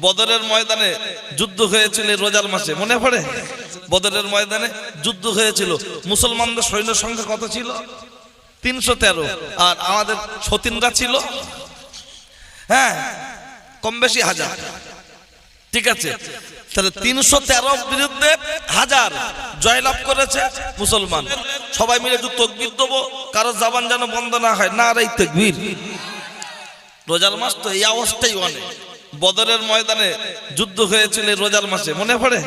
বদরের ময়দানে যুদ্ধ হয়েছিল রোজার মাসে, মনে পড়ে? বদরের ময়দানে যুদ্ধ হয়েছিল। মুসলমানদের সৈন্য সংখ্যা কত ছিল? তিনশো তেরো। আর আমাদের সতীনরা ছিল? হ্যাঁ কম বেশি হাজার। ঠিক আছে? তাহলে তিনশো তেরো বিরুদ্ধে হাজার জয়লাভ করেছে মুসলমান। সবাই মিলে একটু তকবির দেবো, কারও জাবান যেন বন্ধ না হয়। না আর এই তকবির। রোজার মাস তো এই অবস্থাই অনেক। বদরের ময়দানে যুদ্ধ হয়েছিল রোজার মাসে মনে পড়ে?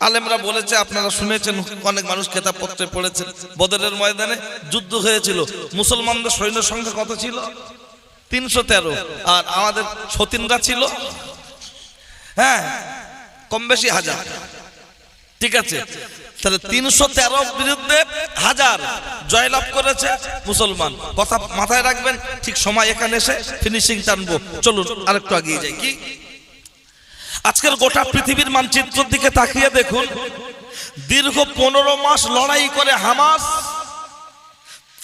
আলেমরা বলেছে, আপনারা শুনেছেন, অনেক মানুষ খেতাব পত্রে পড়েছেন বদরের ময়দানে যুদ্ধ হয়েছিল। মুসলমানদের সৈন্য সংখ্যা কত ছিল? তিনশো তেরো। আর আমাদের সতীনরা ছিল? হ্যাঁ কম বেশি হাজার। ঠিক আছে? তাহলে তিনশো তেরো বিরুদ্ধে হাজার জয়লাভ করেছে মুসলমান। কথা মাথায় রাখবেন, ঠিক সময় এখানে এসে ফিনিশিং টানবো। চলুন, আরেকটু আগিয়ে যাই। কি? আজকের গোটা পৃথিবীর মানচিত্রের দিকে তাকিয়ে দেখুন। দীর্ঘ পনেরো মাস লড়াই করে হামাস,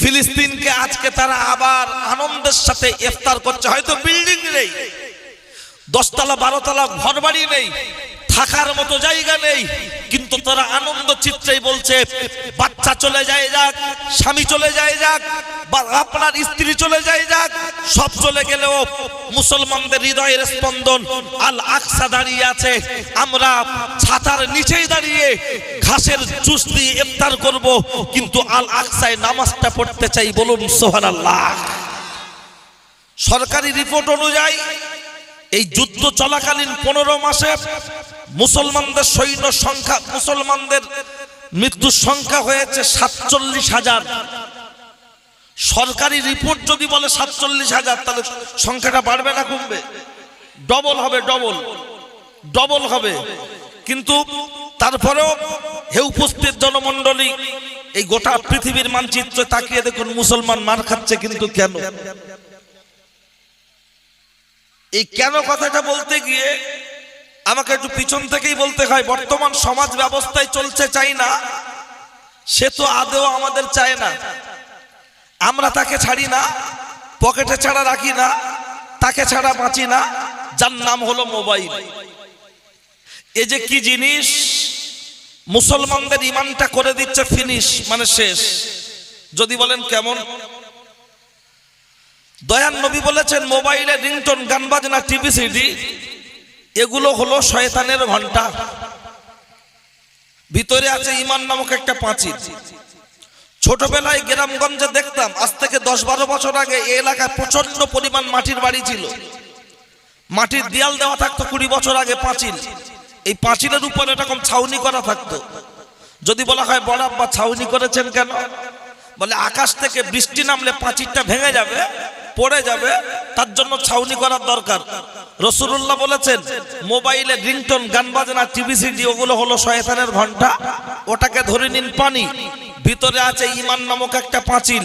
ফিলিস্তিনকে আজকে তারা আবার আনন্দের সাথে ইফতার করছে। হয়তো বিল্ডিং নেই, দশতলা, বারোতলা ঘর বাড়ি নেই, থাকার মতো জায়গা নেই কিন্তু তারা আনন্দ চিত্রেই বলছে, বাচ্চা চলে যায় যাক, স্বামী চলে যায় যাক, বা আপনার স্ত্রী চলে যায় যাক, সব চলে গেলেও মুসলমানদের হৃদয়ের স্পন্দন আল আকসা দাঁড়িয়ে আছে। আমরা ছাতার নিচেই দাঁড়িয়ে ঘাসের জুস দিয়ে ইফতার করব, কিন্তু আল আকসায় নামাজটা পড়তে চাই বলুন সোহান আল্লাহ সরকারি রিপোর্ট অনুযায়ী এই যুদ্ধ চলাকালীন পনেরো মাসে মুসলমানদের সৈন্য সংখ্যা, মুসলমানদের মৃত্যুর সংখ্যা হয়েছে সাতচল্লিশ হাজার। সরকারি রিপোর্ট যদি বলে সাতচল্লিশ হাজার, তাহলে সংখ্যাটা বাড়বে না কমবে? ডবল হবে, ডবল। ডবল হবে। কিন্তু তারপরেও হে উপস্থিত জনমণ্ডলী, এই গোটা পৃথিবীর মানচিত্রে তাকিয়ে দেখুন মুসলমান মার খাচ্ছে কিন্তু কেন? এই কেন কথাটা বলতে গিয়ে আমাকে একটু পিছন থেকেই বলতে হয়, বর্তমান সমাজ ব্যবস্থায় চলছে চাই না। সে তো আদেও আমাদের চায় না। আমরা তাকে ছাড়ি না, পকেটে ছাড়া রাখি না, তাকে ছাড়া বাঁচি না। যার নাম হলো মোবাইল। এ যে কি জিনিস? মুসলমানদের ইমানটা করে দিচ্ছে ফিনিশ মানে শেষ। যদি বলেন কেমন? দয়ান নবী বলেছেন, মোবাইলে রিংটোন গান বাজনা টিভি, সিডি। এগুলো হলো শয়তানের ঘণ্টা ভিতরে আছে ইমান নামক একটা পাঁচিল ছোটবেলায় গ্রামগঞ্জে দেখতাম, আজ থেকে দশ বারো বছর আগে এই এলাকায় প্রচণ্ড পরিমাণ মাটির বাড়ি ছিল। মাটির দেয়াল দেওয়া থাকতো কুড়ি বছর আগে পাঁচিল। এই পাঁচিলের উপর এরকম ছাউনি করা থাকতো। যদি বলা হয় আব্বা, ছাউনি করেছেন কেন? বলে, আকাশ থেকে বৃষ্টি নামলে পাঁচিরটা ভেঙে যাবে, পড়ে যাবে, তার জন্য ছাউনি করার দরকার। রসুল্লাহ বলেছেন, মোবাইলে রিংটোন, গান বাজনা, টিভি সিডি, ওগুলো হলো শয়তানের ঘণ্টা ওটাকে ধরে নিন পানি। ভিতরে আছে ইমান নামক একটা পাঁচিল।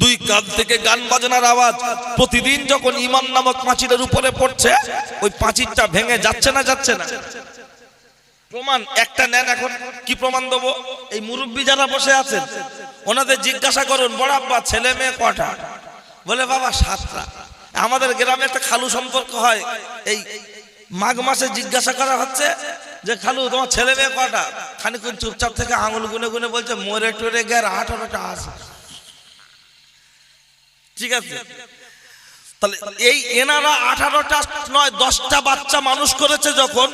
দুই কান থেকে গান বাজনার আওয়াজ। প্রতিদিন যখন ইমান নামক পাঁচিলের উপরে পড়ছে, ওই পাঁচিলটা ভেঙে যাচ্ছে না যাচ্ছে না। প্রমাণ, একটা নেন এখন, কি প্রমাণ দেবো? এই মুরব্বী যারা বসে আছেন, ওনাদের জিজ্ঞাসা করুন, বড় আব্বা, ছেলে মেয়ে কটা? বলে, বাবা, সাতটা। আমাদের গ্রামে একটা খালু সম্পর্ক হয়। এই মাঘ মাসে জিজ্ঞাসা করা হচ্ছে যে, খালু, তোমার ছেলে মেয়ে কটা? খানিক্ষণ চুপচাপ থেকে আঙুল গুনে গুনে বলছে, মরে টরে গের আঠারোটা আছে। ঠিক আছে? তাহলে এই এনারা আঠারোটা, নয়, দশটা বাচ্চা মানুষ করেছে যখন,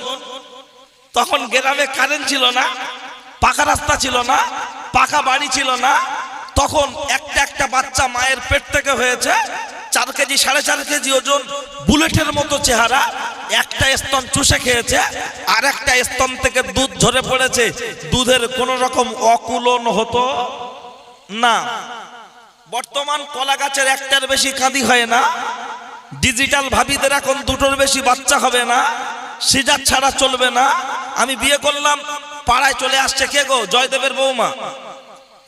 তখন গ্রামে কারেন্ট ছিল না, পাকা রাস্তা ছিল না, পাকা বাড়ি ছিল না, তখন একটা একটা বাচ্চা মায়ের পেট থেকে হয়েছে চার কেজি, সাড়ে চার কেজি ওজন, বুলেটের মতো চেহারা, একটা স্তন চুষে খেয়েছে আর একটা স্তন থেকে দুধ ঝরে পড়েছে। দুধের কোন রকম অকুলন হতো না। বর্তমান কলা গাছের একটার বেশি কাঁদি হয় না। ডিজিটাল ভাবিদের এখন দুটোর বেশি বাচ্চা হবে না। সিজার ছাড়া চলবে না। আমি বিয়ে করলাম, পাড়ায় চলে আসছে কে গো? জয়দেবের বৌমা।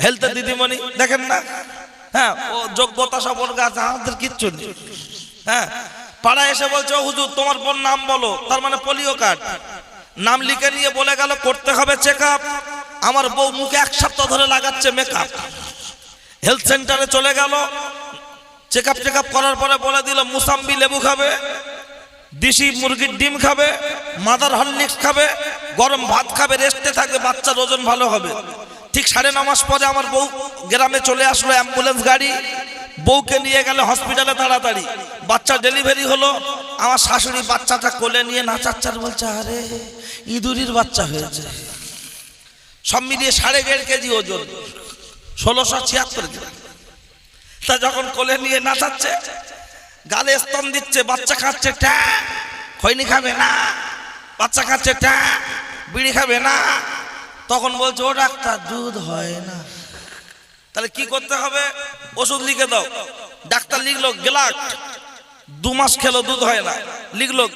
হেলথের দিদিমণি, দেখেন না? হ্যাঁ যোগ্যতা সম্পর্কে আছে, আমাদের কিচ্ছু নেই। হ্যাঁ পাড়ায় এসে বলছে, "ও হুজুর, তোমার বোন নাম বলো, তার মানে পোলিও কার্ড। নাম লিখে নিয়ে বলে গেল, করতে হবে চেক আমার বউ মুখে এক সপ্তাহ ধরে লাগাচ্ছে মেকআপ হেলথ সেন্টারে চলে গেল। চেক আপ চেক আপ করার পরে বলে দিল, মুসাম্বি লেবু খাবে, দেশি মুরগির ডিম খাবে মাদার হরলিক্স খাবে, গরম ভাত খাবে রেস্টে থাকবে, বাচ্চার ওজন ভালো হবে। ঠিক সাড়ে নমাস পরে আমার বউ গ্রামে চলে আসলো অ্যাম্বুলেন্স গাড়ি। বউকে নিয়ে গেলে হসপিটালে তাড়াতাড়ি। বাচ্চা ডেলিভারি হলো। আমার শাশুড়ি বাচ্চাটা কোলে নিয়ে নাচাচ্চার বলছে, আরে, ইঁদুরির বাচ্চা হয়েছে। সব মিলিয়ে সাড়ে দেড় কেজি ওজন, ষোলোশো ছিয়াত্তর তা যখন কোলে নিয়ে নাচাচ্ছে, গালে স্তন দিচ্ছে, বাচ্চা খাচ্ছে ট্যা, খৈনি খাবে না। বাচ্চা খাচ্ছে ট্যা, বিড়ি খাবে না। তখন বলছে, ও ডাক্তার, দুধ হয় না। তাহলে কি করতে হবে? ওষুধ লিখে দাও। ডাক্তার লিখলো গ্লাট দু মাস খেলো, দুধ হয় না। লিখলো,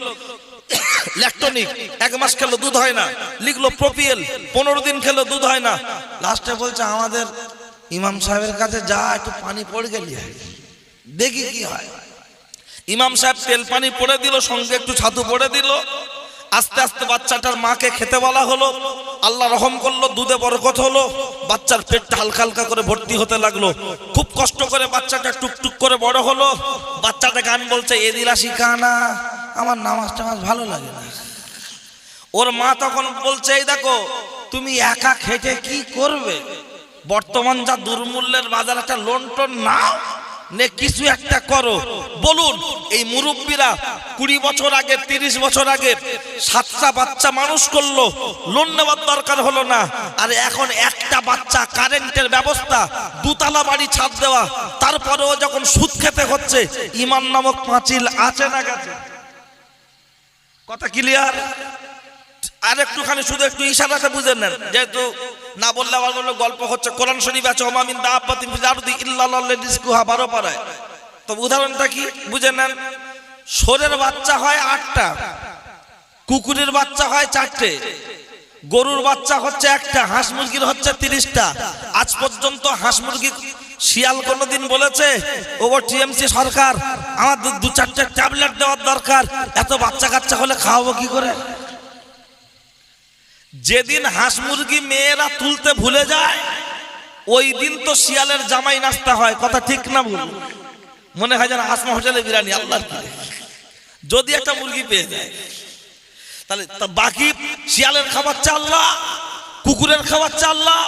ল্যাকটনিক। এক মাস খেলো, দুধ হয় না। লিখলো, প্রোপিয়েল। পনেরো দিন খেলো, দুধ হয় না। লাস্টে বলছে, আমাদের ইমাম সাহেবের কাছে যা একটু পানি পড়ে গেলি দেখি কি হয়। ইমাম সাহেব তেল পানি পড়ে দিল, সঙ্গে একটু ছাতু পড়ে দিল। আস্তে আস্তে বাচ্চাটার মাকে খেতে বলা হলো। আল্লাহ রহম করল, দুধে বরকত হলো, বাচ্চার পেটটা হালকা হালকা করে ভর্তি হতে লাগল। খুব কষ্ট করে বাচ্চাটা টুকটুক করে বড় হলো। বাচ্চাটা গান বলছে এদিলা শিখানা আমার নামাজ টামাজ ভালো লাগে না। ওর মা তখন বলছে, এই দেখো, তুমি একা খেটে কি করবে? বর্তমান যা দুর্মূল্যের বাজার, একটা লোন টোন নাও। নে, কিছু একটা করো। বলুন, এই মুরব্বীরা কুড়ি বছর আগে, তিরিশ বছর আগে সাতটা বাচ্চা মানুষ করল। লোন নেওয়ার দরকার হলো না। আর এখন একটা বাচ্চা কারেন্টের ব্যবস্থা, দুতলা বাড়ি ছাদ দেওয়া, তারপরেও যখন সুদ খেতে হচ্ছে, ইমান নামক পাঁচিল আছে না গেছে? কথা ক্লিয়ার আর একটুখানি শুধু একটু ইশারাতে বুঝে নেন। যেহেতু না বললে আমার বলল, গল্প হচ্ছে, কোরআন শরীফ আছে ওমামিন দাব্বাতিন ফিল আরদি ইল্লাল্লাহু বারো পারায় তো উদাহরণটা কি? বুঝে নেন সোরের বাচ্চা হয় আটটা, কুকুরের বাচ্চা হয় চারটে, গরুর বাচ্চা হচ্ছে একটা, হাঁস মুরগির হচ্ছে তিরিশটা। আজ পর্যন্ত হাঁস মুরগি শিয়াল কোনোদিন বলেছে ওভার টিএমসি সরকার, আমার দু- দু চারটে ট্যাবলেট দেওয়ার দরকার, এত বাচ্চা কাচ্চা হলে খাওয়াবো কি করে? যেদিন হাঁস মুরগি মেয়েরা তুলতে ভুলে যায়, ওই দিন তো শিয়ালের জামাই নাস্তা হয়, কথা ঠিক না ভুল? মনে হয় যেন হাসমা হোটেলে বিরিয়ানি আল্লাহ যদি একটা মুরগি পেয়ে যায়, তাহলে বাকি শিয়ালের খাবার চাল্লা, কুকুরের খাবার চা আল্লাহ